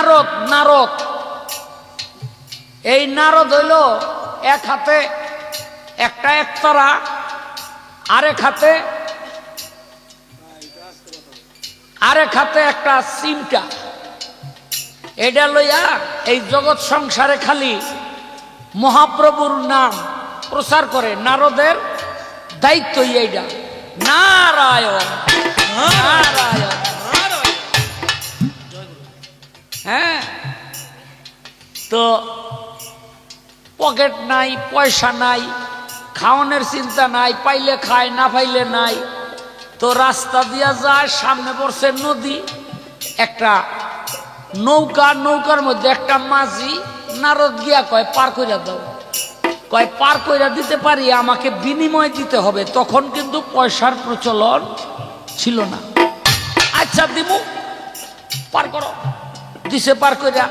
নারদ নারদ। এই নারদ হইল এক হাতে একটা একতারা, আরেক হাতে আরেক হাতে একটা চিমটা এটা লইয়া এই জগৎ সংসারে খালি মহাপ্রভুর নাম প্রচার করে, নারদের দায়িত্ব এইটা। নারায়ণ নারায়ণ। হ্যাঁ? তো পকেট নাই, পয়সা নাই, খাওয়ানোর চিন্তা নাই, পাইলে খায়, না পাইলে নাই। তো রাস্তা দিয়া যায়, সামনে পড়ছে নদী, একটা নৌকা, নৌকার মধ্যে একটা মাঝি নারদ গিয়া কয়, পার কইরা দাও। কয়, পার কইরা দিতে পারি, আমাকে বিনিময় দিতে হবে। তখন কিন্তু পয়সার প্রচলন ছিল না। আচ্ছা দিমু, পার করো। দিছে পার কইরা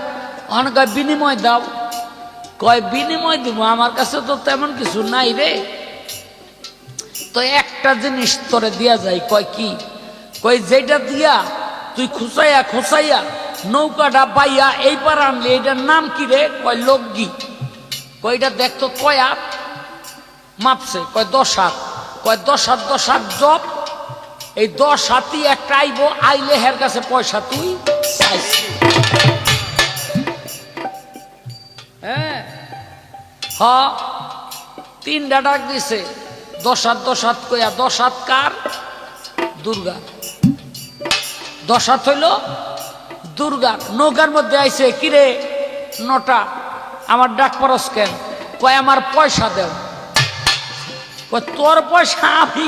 কয়, বিনিময় দাও। কয়, বিনিময় দিব? আমার কাছে তো তেমন কিছু নাই রে। তো একটা জিনিস তোরে দিয়া যায়, কয় কি? কয় যেটা দিয়া তুই খুসাইয়া খুসাইয়া নৌকাটা পাইয়া এই পার আনলি এটার নাম কি রে? কয় লোকগি কয়, এটা দেখতো কয় হাত? মাপছে, কয়, দশ হাত। কয়, দশ হাত দশ হাত জব এই দশ হাতই একটা আইব, আইলে হের কাছে পয়সা তুই চাইছি হ্যাঁ। হ তিনটা ডাক দিছে দশ হাত দশ হাত কইয়া দশ হাত কার? দুর্গা। দশ হাত হইল দুর্গা। নৌকার মধ্যে আইছে, কিরে, নটা, আমার ডাক পরস কেন? কয়, আমার পয়সা দেও। কয়, তোর পয়সা আমি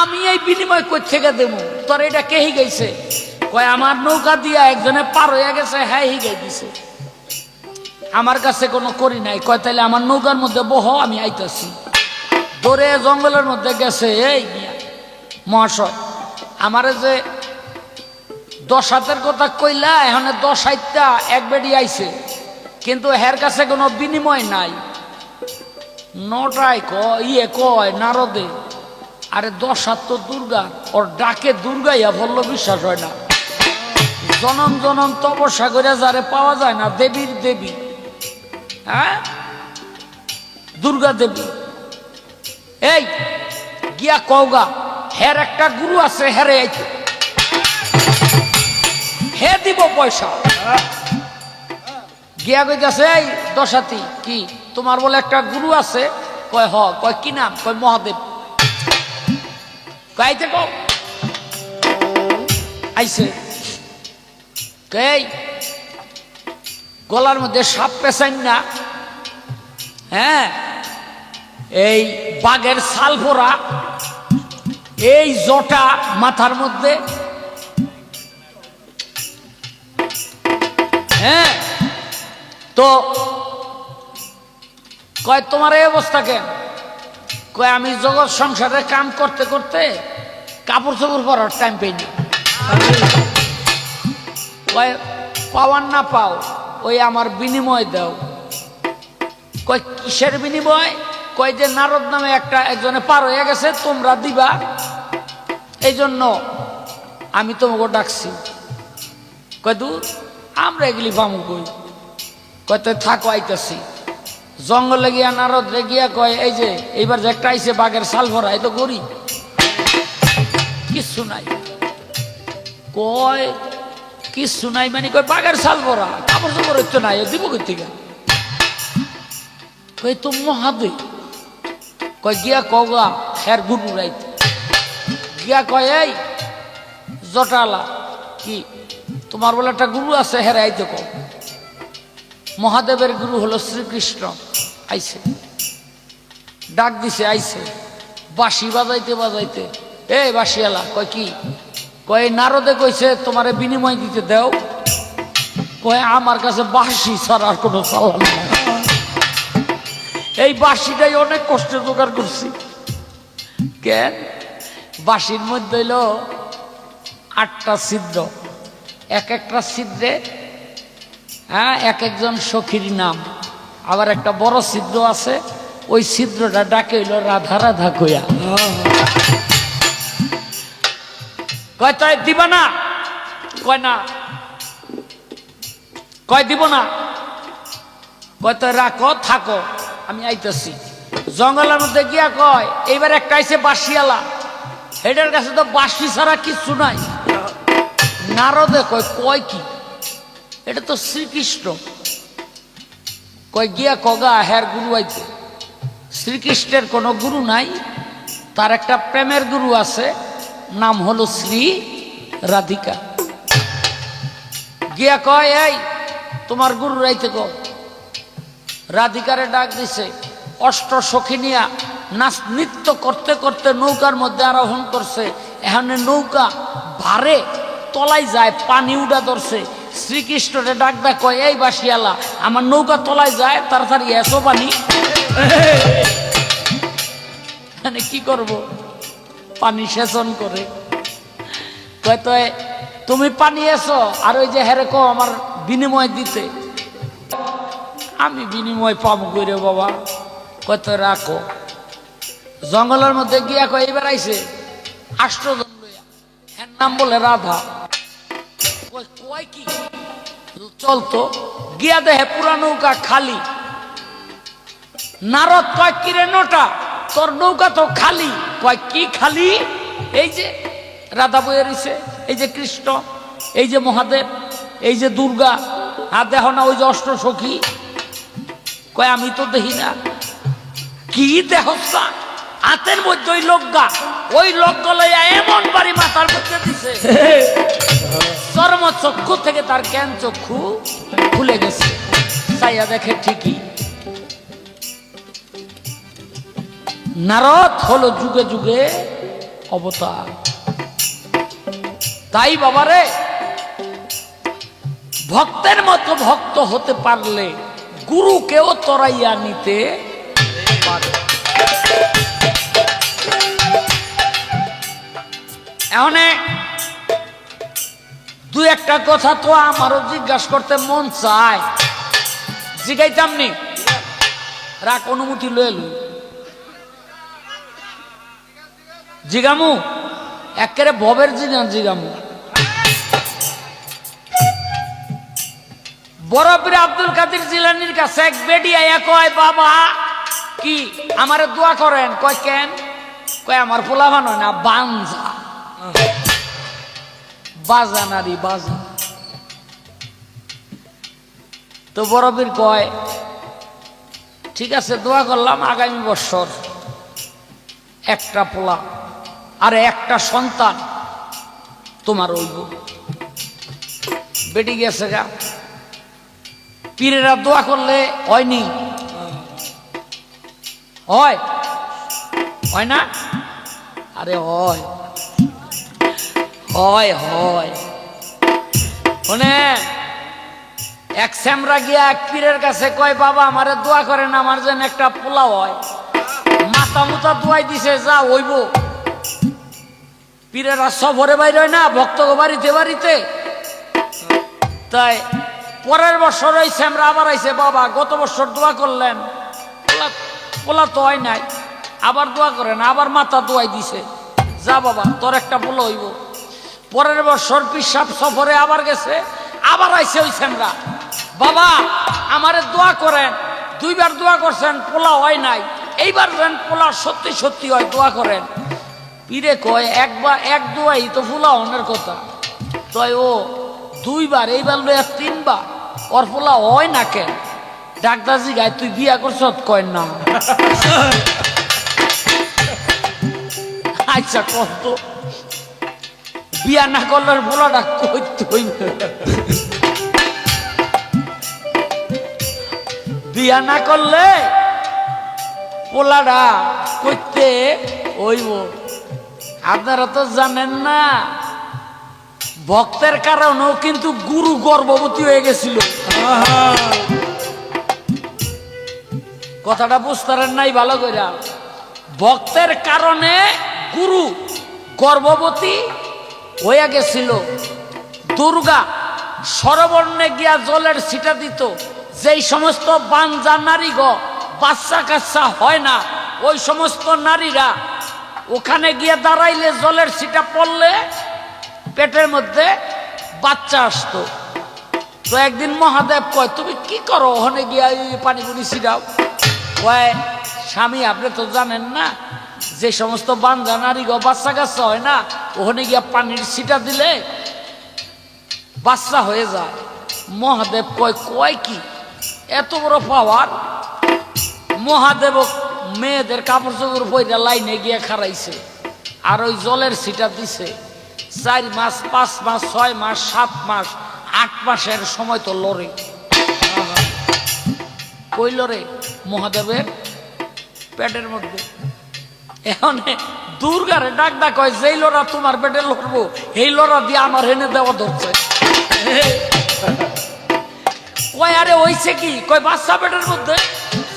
আমি এই বিনিময় কই থেকে দেবো? তোর এটা কে গেছে কয়, আমার নৌকা দিয়া একজনে পার হয়ে গেছে হ্যাঁ হিগাই দিছে। আমার কাছে কোনো করি নাই। কয় তাহলে আমার নৌকার মধ্যে বহ, আমি আইতাছি। দৌড়ে জঙ্গলের মধ্যে গেছে, এই মহাশয়, আমারে যে দশ হাতের কথা কইলা, এখানে দশ হাইতটা এক বেডি আইছে। কিন্তু হের কাছে কোনো বিনিময় নাই। নটায় ক ইয়ে কয়, নারদে, আরে দশ হাত তো দুর্গা, ওর ডাকে দুর্গাইয়া বলল, বিশ্বাস হয় না। জনম জনম তপস্যা করে যারে পাওয়া যায় না, দেবীর দেবী। হ্যাঁ? দুর্গা দেবী। এই, গিয়া কওগা হের একটা গুরু আছে, হেরে আইতে হে দিব পয়সা। গিয়া কইতাছে, এই দশাতি, কি তোমার বলে একটা গুরু আছে? কয়, হ। কয়, কি নাম? কয়, মহাদেব। কয়তে কও। আইছে। এই, গলার মধ্যে সাপ পেছাইন না। হ্যাঁ? এই বাঘের ছাল ভরা এই জটা মাথার মধ্যে হ্যাঁ? তো কয়, তোমার এই অবস্থা কেন? কয়, আমি জগৎ সংসারে কাম করতে করতে কাপড় চোপড় পরার টাইম পাইনি কয়, পাওয়ার না পাও, ওই আমার বিনিময় দাও। কয়, কিসের বিনিময়? কয় যে নারদ নামে একটা একজনে পার হয়ে গেছে, তোমরা দিবা। এই জন্য আমি তোমাকে ডাকছি। কয় দু আমরা এগুলি পামু কই? কয়, তো থাকো, আইতাছি। জঙ্গলে গিয়া নারদ রে গিয়া কয়, এই যে, এইবার যে একটা আইছে বাঘের সাল ভরা এই তো গরি কিচ্ছু নাই। কয়, কিচ্ছু নাই মানে কয়, বাঘের সাল ভরা, কাপড় চোপড় হচ্ছে নাই দিব কই থেকে কই তো মহাদেব কয়, গিয়া কগা হের গুড় উড়াইতে গিয়া কয়, এই, জটালা, কি? তোমার বলে একটা গুরু আছে, হেরে আইতে কও মহাদেবের গুরু হলো শ্রীকৃষ্ণ, আইছে। ডাক দিছে, আইছে। বাঁশি বাজাইতে বাজাইতে। এই বাঁশিয়ালা কয়, কি? কয় নারদে কইছে, তোমারে বিনিময় দিতে দেও। কয়, আমার কাছে বাঁশি ছাড়ার কোনো চালান নাই। এই বাঁশিটাই অনেক কষ্ট জোগাড় করছি। কেন? বাঁশির মধ্যে হইল আটটা ছিদ্র। এক একটা ছিদ্রে হ্যাঁ এক একজন সখীর নাম। আবার একটা বড় ছিদ্র আছে, ওই ছিদ্রটা ডাকে হইল রাধা রাধা কইয়া। কয়, তাই দিবা না? কয় না। কয়, দিব না। কয়, তো রাখো, থাকো। আমি আইতেছি। জঙ্গলের মধ্যে গিয়া কয়, এইবার একটা আইসে বাসিয়ালা এটার কাছে তো বাসি ছাড়া কিচ্ছু নাই। নারদে কয় কয় কি? এটা তো শ্রীকৃষ্ণ। কয়, গিয়া কগা হ্যার গুরু আইতে। শ্রীকৃষ্ণের কোনো গুরু নাই, তার একটা প্রেমের গুরু আছে, নাম হলো শ্রী রাধিকা। গিয়া কয়, এই, তোমার গুরু রাইতে কো রাধিকারে ডাক দিছে, অষ্ট সখী নিয়া নাচ নৃত্য করতে করতে নৌকার মধ্যে আরোহণ করছে। এখানে নৌকা ভারে তলাই যায়, পানি উড়া ধরছে। শ্রীকৃষ্ণরে ডাক ডাক কয়, এই বাসিয়ালা, আমার নৌকা তলায় যায়, তাড়াতাড়ি এসো পানি। মানে কি করব? পানি সেচন করে। কয় তুমি পানি এসো, আর ওই যে হেরে কো আমার বিনিময় দিতে। আমি বিনিময় পাবো করে বাবা? কত রাখো। জঙ্গলের মধ্যে গিয়া কয়, এবার আইছে। আষ্টজন এর নাম বলে রাধা। কি? চলতো গিয়া দেহে পুরা নৌকা খালি। নারদ কয়, কিরে নোটা? তোর নৌকা তো খালি। কয়, কি খালি? এই যে রাধা বইয়ে রইছে, এই যে কৃষ্ণ, এই যে মহাদেব, এই যে দুর্গা। আর দেখো না, ওই যে অষ্ট সখী কয়, আমি তো দেখি না। কি দেখছা হাতের মধ্যে ওই লোকগা ওই লোক লইয়া এমন বাড়ি মাথার মধ্যে দিছে। চর্ম চক্ষু থেকে তার জ্ঞান চক্ষু খুলে গেছে। চাইয়া দেখে ঠিকই। নারদ হলো যুগে যুগে অবতার। তাই বাবারে, ভক্তের মতো ভক্ত হতে পারলে গুরুকেও তরাইয়া নিতে পারে। দু একটা কথা তো আমারও জিজ্ঞাসা করতে মন চায়। জিগাইতাম নি? রাখ অনুমতি লয়ে লই। জিগামু? একেবারে ভবের জিগান জিগামু। বরফির আব্দুল কাদের জিলানির কাছে এক বেডি আয়া কয়, বাবা, কি আমারে দোয়া করেন? কয়, কেন? কয়, আমার পোলা বানো না বানজা বাজা নারী বাজা। তো বরফির কয়, ঠিক আছে, দোয়া করলাম আগামী বছর একটা পোলা আর একটা সন্তান তোমার হইব। বেটি গেছে গা। পীরেরা দোয়া করলে হয়নি। হয়। হয় না? আরে হয়। হয় হয়। এক শ্যামরা গিয়া এক পীরের কাছে কয়, বাবা, আমারে দোয়া করেন, আমার যেন একটা পোলা হয়। মাথা মুতা দোয়াই দিছে, যা, হইব। পীরেরা সফরে বাইর হয় না ভক্ত বাড়িতে বাড়িতে। তাই পরের বছর ওই শ্যামরা আবার আইছে, বাবা, গত বছর দোয়া করলেন। পোলা- তো হয় নাই, আবার দোয়া করেন, আবার মাথা দোয়াই দিছে। যা বাবা, তোর একটা পোলা হইব। পরের বছর পিসাব সফরে আবার গেছে, আবার আইসে ওই শ্যামরা বাবা, আমারে দোয়া করেন, দুইবার দোয়া করছেন, পোলা হয় নাই। এইবার যেন পোলা সত্যি সত্যি হয়, দোয়া করেন। পীরে কয়, একবার এক দোয়াই তো ফুলা অনের কথা। তয় ও দুইবার, এইবার লইয়া তিনবার। ওর ফুলা হয় না কেন? ডাক্তারজি গায়, তুই বিয়া করছ কয় না। আচ্ছা কত? বিয়া না করলে পোলাটা কইতে হইবে বিয়া না করলে পোলাটা করতে হইব। আপনারা তো জানেন না ভক্তের কারণেও কিন্তু গুরু গর্ভবতী হয়ে গেছিল। কথাটা বুঝতারেন নাই ভালো কইরা। ভক্তের কারণে গুরু গর্ভবতী হইয়া গেছিল। দুর্গা সরবর্ণে গিয়া জলের ছিটা দিত। যেই সমস্ত বানজা নারী গ বাচ্চা কাচ্চা হয় না ওই সমস্ত নারীরা ওখানে গিয়ে দাঁড়াইলে জলের ছিটা পড়লে পেটের মধ্যে বাচ্চা আসতো। তো একদিন মহাদেব কয়, তুমি কি করো? ওখানে গিয়া এই পানি পুনি ছিটাও কয়, স্বামী, আপনি তো জানেন না, যে সমস্ত বান্ধা নারী গো, বাচ্চা কাচ্চা হয় না, ওখানে গিয়া পানির ছিটা দিলে বাচ্চা হয়ে যায়। মহাদেব কয় কয় কি? এত বড় পাওয়ার? মহাদেব মেয়েদের কাপড় চোপড় পইরা লাইনে গিয়ে খারাইছে আর ওই জলের সিটা দিছে। চার মাস, পাঁচ মাস, ছয় মাস, সাত মাস, আট মাসের সময় তো লড়ে। কই লড়ে? মহাদেবের পেটের মধ্যে। এখন দুর্গারে ডাক ডাক কয়, যেই লড়া তোমার পেটে লড়বো, এই লড়া দিয়ে আমার হেনে দেওয়া ধরছে। কয়, আরে হইছে কি? কয়, বাচ্চা পেটের মধ্যে।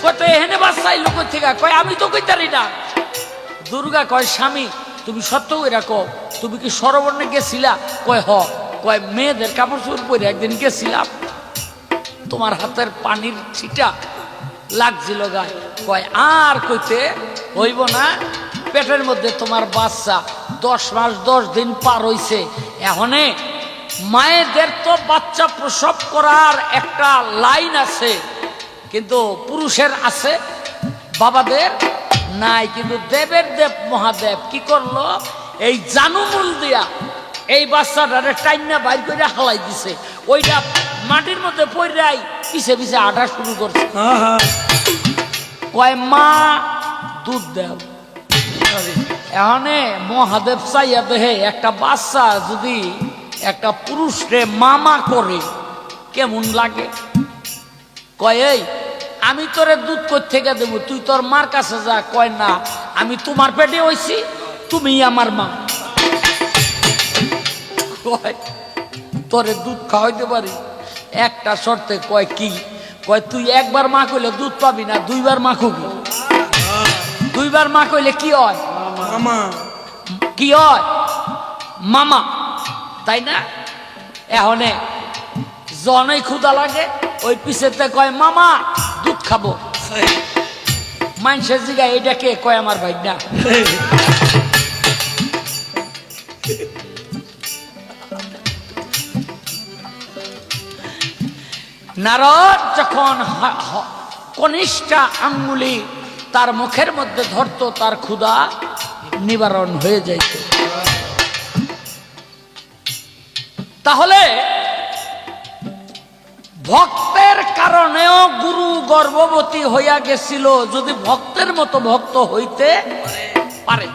কয়, তো এখানে বাচ্চা এলো কই থেকে? কয়, আমি তো কইতারি না। দুর্গা কয়, স্বামী তুমি সত্য কইরা কও। তুমি কি সরবর্ণে গেছিলা? কয়, হ। কয়, মেয়েদের কাপড় চোপড় পরে একদিন গেছিলাম। তোমার হাতের পানির ছিটা লাগছিল গায়ে। কয়, আর কইতে হইব না। পেটের মধ্যে তোমার বাচ্চা দশ মাস দশ দিন পার হইছে। এখনে মায়েদের তো বাচ্চা প্রসব করার একটা লাইন আছে, কিন্তু পুরুষের আছে। বাবাদের নাই কিন্তু দেবের দেব মহাদেব কি করল? এই জানুমুল দিয়া এই বাচ্চাটারে টাইনা বাইর করে হালাই দিছে। ওইটা মাটির মধ্যে পড়াই পিছে পিছে আটা শুরু করছে। কয় মা দুধ দেও। এখানে মহাদেব চাইয়া দেহে একটা বাচ্চা যদি একটা পুরুষরে মামা করে কেমন লাগে? কয় এই আমি তোরে দুধ কই থেকে দেবো? তুই তোর মার কাছে যা কয় না আমি তোমার পেটে হইছি তুমি আমার মা। কয় তোরে দুধ খাওয়াইতে পারি? একটা শর্তে কয় কি? কয় তুই একবার মা কইলে দুধ পাবি না দুইবার মা খুবি দুইবার মা কইলে কি হয়? মামা। কি হয়? মামা। তাই না? এহনে জনে ক্ষুদা লাগে ওই পিছেতে কয় মামা খাব। মানুষের জিগা এটা কে কয় আমার ভাই? না। নারদ যখন কনিষ্ঠা আঙ্গুলি তার মুখের মধ্যে ধরতো, তার ক্ষুধা নিবারণ হয়ে যাইত। তাহলে ভক্তের কারণেও গুরু গর্ভবতী হইয়া গেছিল। যদি ভক্তের মতো ভক্ত হইতে পারে।